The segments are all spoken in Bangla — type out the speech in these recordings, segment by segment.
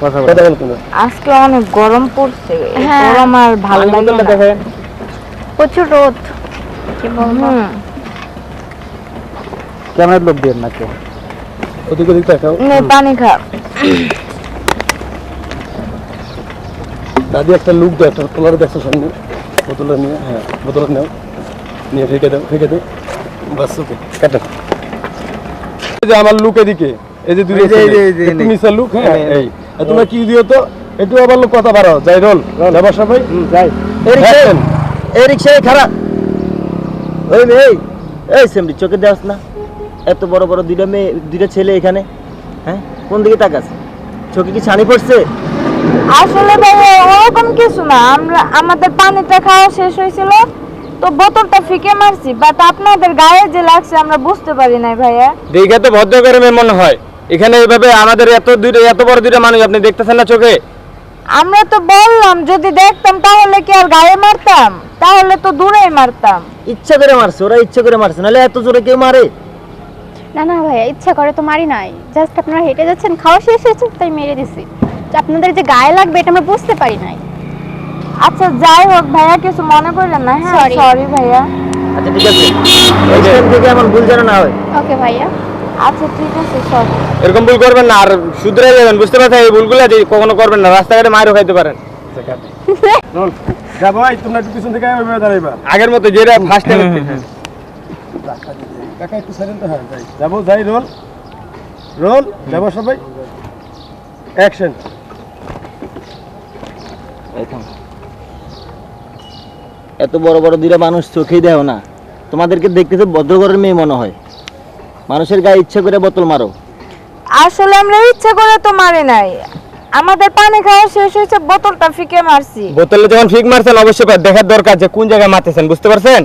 কথা আজকে অনেক গরম পড়ছে। হ্যাঁ। গরম আর ভালো লাগে না। প্রচুর রোদ। কি বলব? ক্যামেরার লোক দিয়ে না কেউ ওদিক ওদিক দেখাও পানি খা। দাদি একটা লুক দাও একটা তোলার দেখো সামনে। বোতলটা নিয়ে হ্যাঁ বোতলটা নাও। নিয়ে ফেঁকে দাও ফেঁকে দাও। বাস ওকে কাটো। যে আমার লুক এদিকে। এই যে দুই এই যে। নিচের লুক হ্যাঁ এই, তোমরা কি দিও তো? একটু আবার লোক কথা বাড়াও। যাই রোল। যাবার সবাই যাই। এই রিক্সায় খারাপ ওই মেয়ে এই সেমরি চোখে দেওয়াস না। এত বড় বড় দুইটা মেয়ে দুইটা ছেলে এখানে। হ্যাঁ? কোন দিকে তাকাস? চোখে কি ছানি পড়ছে? আসলে ভাইয়া ওরকম কিছু না। আমরা আমাদের পানিটা খাওয়া শেষ হয়েছিল। তো বোতলটা ফিকে মারছি বাট আপনাদের গায়ে যে লাগছে আমরা বুঝতে পারি নাই ভাইয়া। দেখে তো ভদ্র করে মনে হয়। এখানে এইভাবে আমাদের এত দুইটা এত বড় দুইটা মানুষ আপনি দেখতেছেন না চোখে? আমরা তো বললাম যদি দেখতাম তাহলে কি আর গায়ে মারতাম? তাহলে তো দূরেই মারতাম। ইচ্ছা করে মারছে ওরা ইচ্ছা করে মারছে নাহলে এত জোরে কেউ মারে। না না ভাইয়া ইচ্ছা করে তো মারি নাই। জাস্ট আপনারা হেঁটে যাচ্ছেন খাওয়া শেষ হয়েছে তাই মেরে দিছি। তো আপনাদের যে গায়ে লাগবে এটা আমরা বুঝতে পারি নাই। আচ্ছা যাই হোক ভাইয়া কিছু মনে করলেন না হ্যাঁ. সরি ভাইয়া। আচ্ছা ঠিক আছে। টাইম থেকে এমন ভুল যেন না হয়। ওকে ভাইয়া। আচ্ছা ঠিক আছে সরি এরকম ভুল করবেন না আর শুধরে যাবেন বুঝতে পারছেন এই ভুলগুলো যে কখনো করবেন না রাস্তাঘাটে মারও খাইতে পারেন। যা ভাই তোমরা একটু পিছন থেকে এভাবে দাঁড়াইবা। আগের মতো যেটা ফার্স্ট টাইম কাকা একটু সাইলেন্ট হ্যাঁ যাই। যাব যাই রোল। রোল যাব সবাই। অ্যাকশন এত বড় বড় দুইটা মানুষ চোখেই দেও না। তোমাদেরকে দেখতেছে ভদ্রঘরের মেয়ে মনে হয়। মানুষের গায়ে ইচ্ছা করে বোতল মারো। আসলে আমরা ইচ্ছে করে তো মারি নাই। আমাদের পানি খাওয়া শেষ হয়েছে বোতলটা ফিকে মারছি। বোতলে যখন ফিক মারছেন অবশ্যই দেখার দরকার যে কোন জায়গায় মারতেছেন বুঝতে পারছেন?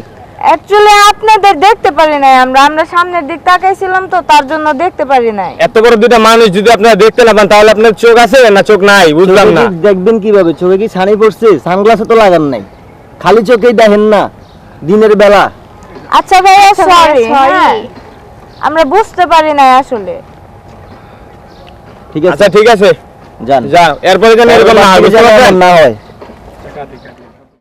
অ্যাকচুয়ালি আপনাদের দেখতে পারি নাই আমরা আমরা সামনের দিক তাকাইছিলাম তো তার জন্য দেখতে পারি নাই। এত বড় দুইটা মানুষ যদি আপনারা দেখতে না পান তাহলে আপনার চোখ আছে না চোখ নাই? বুঝলাম না। দেখবেন কীভাবে? চোখে কি ছানি পড়ছে? সানগ্লাসে তো লাগান নাই। খালি চোখেই দেখেন না দিনের বেলা। আচ্ছা ভাইয়া ভাইয়া, সরি sorry। আমরা বুঝতে পারি না আসলে। ঠিক আছে? আচ্ছা ঠিক আছে। যান। যা এরপরে যেন এরকম হয়, যেন না হয়।